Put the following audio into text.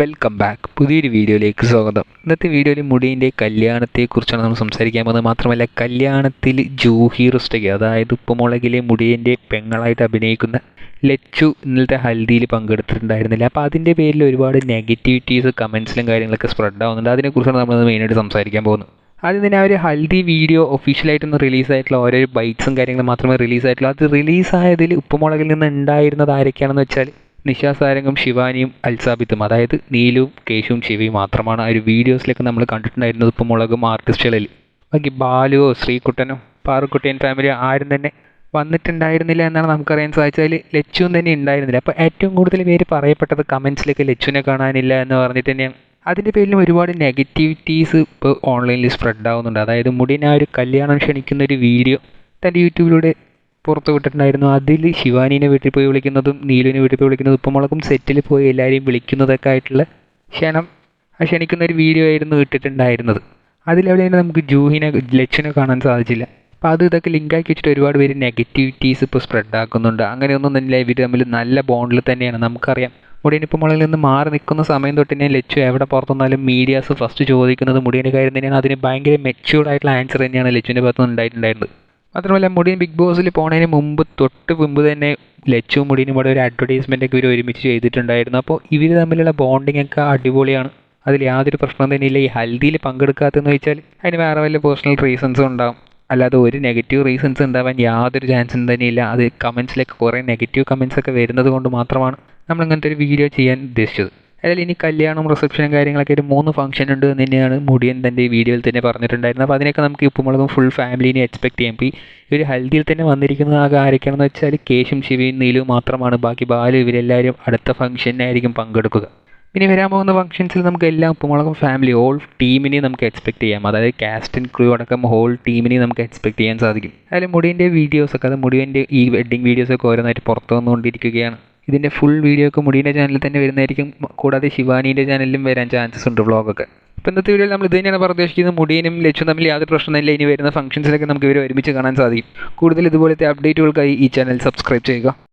Welcome back പുതിയൊരു വീഡിയോയിലേക്ക് സ്വാഗതം. ഇന്നത്തെ വീഡിയോയിൽ മുടിയന്റെ കല്യാണത്തെക്കുറിച്ചാണ് നമ്മൾ സംസാരിക്കാൻ പോകുന്നത്. മാത്രമല്ല കല്യാണത്തിൽ ജൂഹി റുസ്റ്റയ്ക്ക് അതായത് ഉപ്പുമുളകിലെ മുടിയന്റെ പെങ്ങളായിട്ട് അഭിനയിക്കുന്ന ലച്ചു ഇന്നലത്തെ ഹൽദിയിൽ പങ്കെടുത്തിട്ടുണ്ടായിരുന്നില്ല. അപ്പോൾ അതിന്റെ പേരിൽ ഒരുപാട് നെഗറ്റിവിറ്റീസ് കമൻസിലും കാര്യങ്ങളൊക്കെ സ്പ്രെഡ് ആവുന്നുണ്ട് അതിനെക്കുറിച്ചാണ് നമ്മൾ മെയിനായിട്ട് സംസാരിക്കാൻ പോകുന്നത്. ആദ്യം തന്നെ ആ ഒരു ഹൽദി വീഡിയോ ഒഫീഷ്യലായിട്ടൊന്ന് റിലീസായിട്ടുള്ള ഓരോ ബൈറ്റ്സും കാര്യങ്ങളും മാത്രമേ റിലീസായിട്ടുള്ളൂ. അത് റിലീസായതിൽ ഉപ്പുമുളകിൽ നിന്ന് ഉണ്ടായിരുന്നത് ആരൊക്കെയാണെന്ന് വെച്ചാൽ നിഷാ സാരംഗും ശിവാനിയും അൽസാബിത്തും അതായത് നീലും കേശുവും ശിവയും മാത്രമാണ് ആ ഒരു വീഡിയോസിലൊക്കെ നമ്മൾ കണ്ടിട്ടുണ്ടായിരുന്നത് ഇപ്പോൾ മുളകും ആർട്ടിസ്റ്റുകളിൽ. ബാക്കി ബാലുവോ ശ്രീകുട്ടനോ പാറുക്കുട്ടിയൻ ഫാമിലി ആരും തന്നെ വന്നിട്ടുണ്ടായിരുന്നില്ല എന്നാണ് നമുക്കറിയാൻ സാധിച്ചതിൽ ലച്ചുവും തന്നെ ഉണ്ടായിരുന്നില്ല. അപ്പോൾ ഏറ്റവും കൂടുതൽ പേര് പറയപ്പെട്ടത് കമൻസിലൊക്കെ ലച്ചുവിനെ കാണാനില്ല എന്ന് പറഞ്ഞിട്ട് തന്നെയാണ്. അതിന്റെ പേരിലും ഒരുപാട് നെഗറ്റിവിറ്റീസ് ഇപ്പോൾ ഓൺലൈനിൽ സ്പ്രെഡ് ആവുന്നുണ്ട്. അതായത് മുടിനെ ഒരു കല്യാണം ക്ഷണിക്കുന്ന ഒരു വീഡിയോ തന്റെ യൂട്യൂബിലൂടെ പുറത്ത് വിട്ടിട്ടുണ്ടായിരുന്നു. അതിൽ ശിവാനീനെ വീട്ടിൽ പോയി വിളിക്കുന്നതും നീലുവിനെ വീട്ടിൽ പോയി വിളിക്കുന്നതും ഇപ്പം മുളകും സെറ്റിൽ പോയി എല്ലാവരെയും വിളിക്കുന്നതൊക്കെ ആയിട്ടുള്ള ക്ഷണം ആ ക്ഷണിക്കുന്ന ഒരു വീഡിയോ ആയിരുന്നു ഇട്ടിട്ടുണ്ടായിരുന്നത്. അതിലെവിടെയാണ് നമുക്ക് ജൂഹിനെ ലക്ഷനെ കാണാൻ സാധിച്ചില്ല. അപ്പോൾ അത് ഇതൊക്കെ ലിങ്കാക്കി വെച്ചിട്ട് ഒരുപാട് പേര് നെഗറ്റിവിറ്റീസ് ഇപ്പോൾ സ്പ്രെഡ് ആക്കുന്നുണ്ട്. അങ്ങനെയൊന്നും തന്നെ ഇവർ തമ്മിൽ നല്ല ബോണ്ടിൽ തന്നെയാണ് നമുക്കറിയാം. മുടിയനിപ്പോൾ മുളകിൽ നിന്ന് മാറി നിൽക്കുന്ന സമയം തൊട്ട് തന്നെ ലച്ചു എവിടെ പുറത്തുനിന്നാലും മീഡിയാസ് ഫസ്റ്റ് ചോദിക്കുന്നത് മുടിയന്റെ കാര്യം തന്നെയാണ്. അതിന് ഭയങ്കര മെച്യൂർഡ് ആയിട്ടുള്ള ആൻസർ തന്നെയാണ് ലച്ചുവിന്റെ ഭാഗത്തുനിന്ന് ഉണ്ടായിട്ടുണ്ടായിരുന്നത്. മാത്രമല്ല മുടിയൻ ബിഗ് ബോസിൽ പോണതിന് മുമ്പ് തൊട്ട് മുമ്പ് തന്നെ ലച്ചും മുടിയനും ഇവിടെ ഒരു അഡ്വർടൈസ്മെന്റ് ഒക്കെ ഇവർ ഒരുമിച്ച് ചെയ്തിട്ടുണ്ടായിരുന്നു. അപ്പോൾ ഇവർ തമ്മിലുള്ള ബോണ്ടിങ് ഒക്കെ അടിപൊളിയാണ്. അതിൽ യാതൊരു പ്രശ്നം തന്നെയില്ല. ഈ ഹൽദിയിൽ പങ്കെടുക്കാത്തതെന്ന് വെച്ചാൽ അതിന് വേറെ വല്ല പേഴ്സണൽ റീസൺസും ഉണ്ടാവും. അല്ലാതെ ഒരു നെഗറ്റീവ് റീസൺസ് ഉണ്ടാവാൻ യാതൊരു ചാൻസും തന്നെയില്ല. അത് കമൻസിലൊക്കെ കുറേ നെഗറ്റീവ് കമൻസ് ഒക്കെ വരുന്നത് കൊണ്ട് മാത്രമാണ് നമ്മൾ ഇങ്ങനത്തെ ഒരു വീഡിയോ ചെയ്യാൻ ഉദ്ദേശിച്ചത്. അതായത് ഇനി കല്യാണം റിസപ്ഷനും കാര്യങ്ങളൊക്കെ ഒരു മൂന്ന് ഫംഗ്ഷൻ ഉണ്ട് എന്ന് തന്നെയാണ് മുടിയൻ തന്റെ വീഡിയോയിൽ തന്നെ പറഞ്ഞിട്ടുണ്ടായിരുന്നത്. അപ്പോൾ അതിനൊക്കെ നമുക്ക് ഉപ്പുമുളകും ഫുൾ ഫാമിലിനെ എക്സ്പെക്ട് ചെയ്യാം. ഇപ്പോൾ ഈ ഒരു ഹൽദിയിൽ തന്നെ വന്നിരിക്കുന്നത് ആകെ ആരൊക്കെയാണെന്ന് വെച്ചാൽ കേശും ശിവയും നീലും മാത്രമാണ്. ബാക്കി ബാലു ഇവരെല്ലാവരും അടുത്ത ഫംഗ്ഷനായിരിക്കും പങ്കെടുക്കുക. ഇനി വരാൻ പോകുന്ന ഫംഗ്ഷൻസിൽ നമുക്ക് എല്ലാം ഉപ്പുമുളകും ഫാമിലി ഓൾ ടീമിനെ നമുക്ക് എക്സ്പെക്ട് ചെയ്യാം. അതായത് കാസ്റ്റ് ആൻഡ് ക്രൂ അടക്കം ഹോൾ ടീമിനെ നമുക്ക് എക്സ്പെക്ട് ചെയ്യാൻ സാധിക്കും. അതിൽ മുടിയന്റെ വീഡിയോസൊക്കെ അത് മുടിയന്റെ ഈ വെഡ്ഡിങ് വീഡിയോസൊക്കെ ഓരോന്നായിട്ട് പുറത്തു വന്നുകൊണ്ടിരിക്കുകയാണ്. ഇതിന്റെ ഫുൾ വീഡിയോ ഒക്കെ മുടീന്റെ ചാനലിൽ തന്നെ വരുന്നതായിരിക്കും. കൂടാതെ ശിവാനീന്റെ ചാനലിലും വരാൻ ചാൻസസ് ഉണ്ട് വ്ളോഗൊക്കെ അപ്പോൾ ഇന്നത്തെ വീഡിയോയിൽ നമ്മൾ ഇത് തന്നെയാണ് പ്രതീക്ഷിക്കുന്നത് മുടിയനും ലക്ഷ്യം തമ്മിൽ യാതൊരു പ്രശ്നമില്ല ഇനി വരുന്ന ഫംഗ്ഷൻസിലൊക്കെ നമുക്ക് ഇവർ ഒരുമിച്ച് കാണാൻ സാധിക്കും. കൂടുതൽ ഇതുപോലത്തെ അപ്ഡേറ്റുകൾക്കായി ഈ ചാനൽ സബ്സ്ക്രൈബ് ചെയ്യുക.